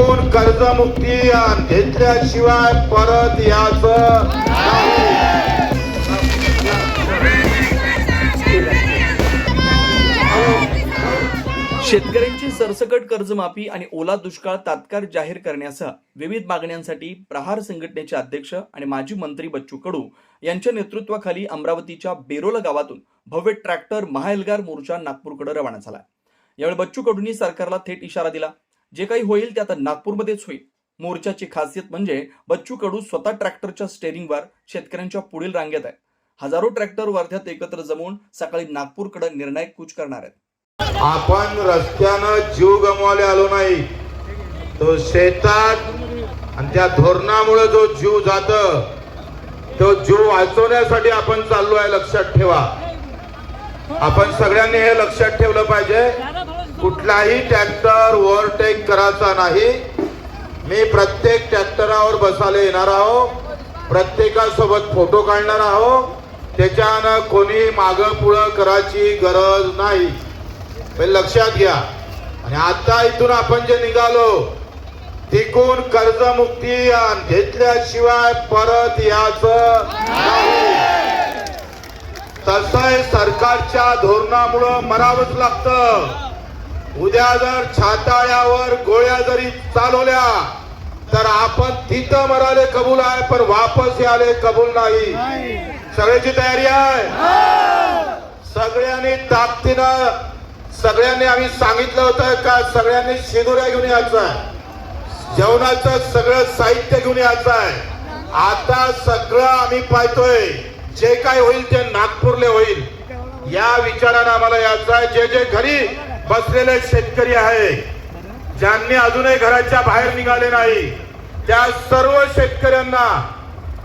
तिकून कर्जमुक्ती घेतल्याशिवाय परत याच शेतकऱ्यांची सरसकट कर्जमाफी आणि ओला दुष्काळ तात्काळ जाहीर करण्यासह विविध मागण्यांसाठी प्रहार संघटनेचे अध्यक्ष आणि माजी मंत्री बच्चू कडू यांच्या नेतृत्वाखाली अमरावतीच्या बेरोला गावातून भव्य ट्रॅक्टर महाएल्गार मोर्चा नागपूरकडे रवाना झाला. यावेळी बच्चू कडूंनी सरकारला थेट इशारा दिला. जे काही होईल ते आता नागपूरमध्येच होईल. मोर्चाची खासियत म्हणजे बच्चू कडू स्वतः ट्रॅक्टरच्या स्टेरिंगवर शेतकऱ्यांच्या पुढील रांगेत आहे. हजारो ट्रॅक्टर वर्ध्यात एकत्र जमवून सकाळी नागपूरकडे निर्णायक कूच करणार आहेत. आपण रस्त्यानं जीव गमवायला आलो नाही. तो शेतात आणि त्या धोरणामुळे जो जीव जात तो जीव वाचवण्यासाठी आपण चाललो आहे लक्षात ठेवा. आपण सगळ्यांनी हे लक्षात ठेवलं पाहिजे. कुठलाही ट्रॅक्टर ओव्हरटेक करायचा नाही. मी प्रत्येक ट्रॅक्टरावर बसायला येणार आहो. प्रत्येकासोबत फोटो काढणार आहो. त्याच्यानं कोणी मागं पुढं करायची गरज नाही. हे लक्षात घ्या. आणि आता इथून आपण जे निघालो तिकून कर्जमुक्ती घेतल्याशिवाय परत याच तसं सरकारच्या धोरणामुळं मरावंच लागतं. उद्या जर छाताळ्यावर गोळ्या जरी चालवल्या तर आपण तिथं मराले कबूल आहे पण वापस याले कबूल नाही. सगळ्याची तयारी आहे? सगळ्यांनी ताकदीनं सगळ्यांनी आम्ही सांगितलं होतं का सगळ्यांनी शिदुऱ्या घेऊन यायचं आहे. जेवणाचं सगळं साहित्य घेऊन यायचं आहे. आता सगळं आम्ही पाहतोय. जे काय होईल ते नागपूरले होईल. या विचारानं आम्हाला यायचं आहे. जे जे घरी बसलेले शेतकरी आहे. ज्यांनी अजूनही घराच्या बाहेर निघाले नाही. त्या सर्व शेतकऱ्यांना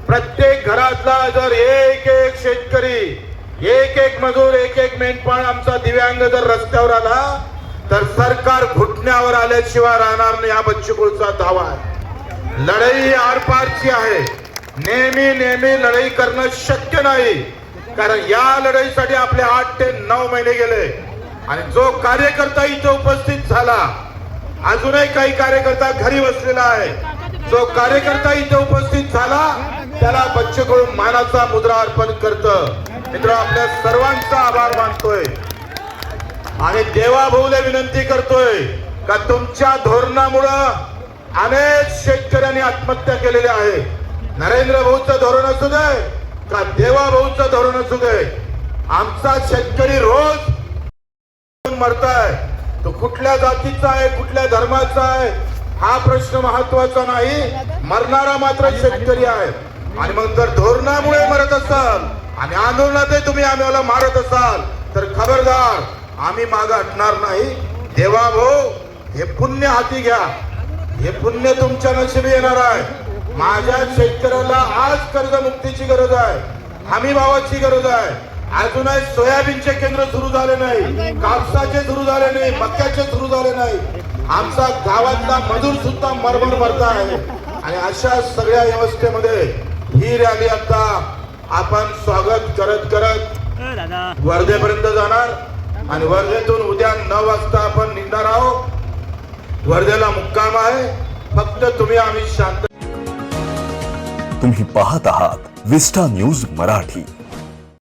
प्रत्येक घरातला जर एक एक शेतकरी एक एक मजूर एक एक मेंढपाळ आमचा दिव्यांग जर रस्त्यावर आला तर सरकार घुटण्यावर आल्याशिवाय राहणार नाही हा बच्चूकुळचा दावा आहे. लढाई ही आरपारची आहे. नेहमी नेहमी लढाई करणं शक्य नाही. कारण या लढाईसाठी आपले आठ ते नऊ महिने गेले. आणि जो कार्यकर्ता इथे उपस्थित झाला अजूनही काही कार्यकर्ता घरी बसलेला आहे. जो कार्यकर्ता इथे उपस्थित झाला त्याला बच्चे मानाचा मुद्रा अर्पण करत. मित्र आपल्या सर्वांचा आभार मानतोय. आणि देवाभाऊला विनंती करतोय का तुमच्या धोरणामुळं अनेक शेतकऱ्यांनी आत्महत्या केलेल्या आहे. नरेंद्र भाऊचं धोरण असू दे का देवाभाऊचं धोरण असू दे आमचा शेतकरी रोज मरताय. तो कुठल्या जातीचा आहे कुठल्या धर्माचा आहे हा प्रश्न महत्त्वाचा नाही. मरणारा मात्र शेतकरी आहे. आणि मग जर धोरणामुळे मरत असाल आणि आंदोलनातही तुम्ही आम्हाला मारत असाल तर खबरदार आम्ही माग हटणार नाही. देवा भाऊ हे पुण्य हाती घ्या. हे पुण्य तुमच्या नशिबी येणार आहे. माझ्या शेतकऱ्याला आज कर्जमुक्तीची गरज आहे. हमी भावाची गरज आहे. अजूनही सोयाबीनचे केंद्र सुरू झाले नाही कापसाचे सुरू झाले नाही मक्याचे सुरू झाले नाही. आमचा गावातला मजूर सुद्धा मरमर मरता आहे. आणि अशा सगळ्या व्यवस्थेमध्ये ही रॅली आता आपण स्वागत करत करत वर्धेपर्यंत जाणार. आणि वर्धेतून उद्या नऊ वाजता आपण निघणार आहोत. वर्धेला मुक्काम आहे. फक्त तुम्ही आम्ही शांत तुम्ही पाहत आहात विस्टा न्यूज मराठी.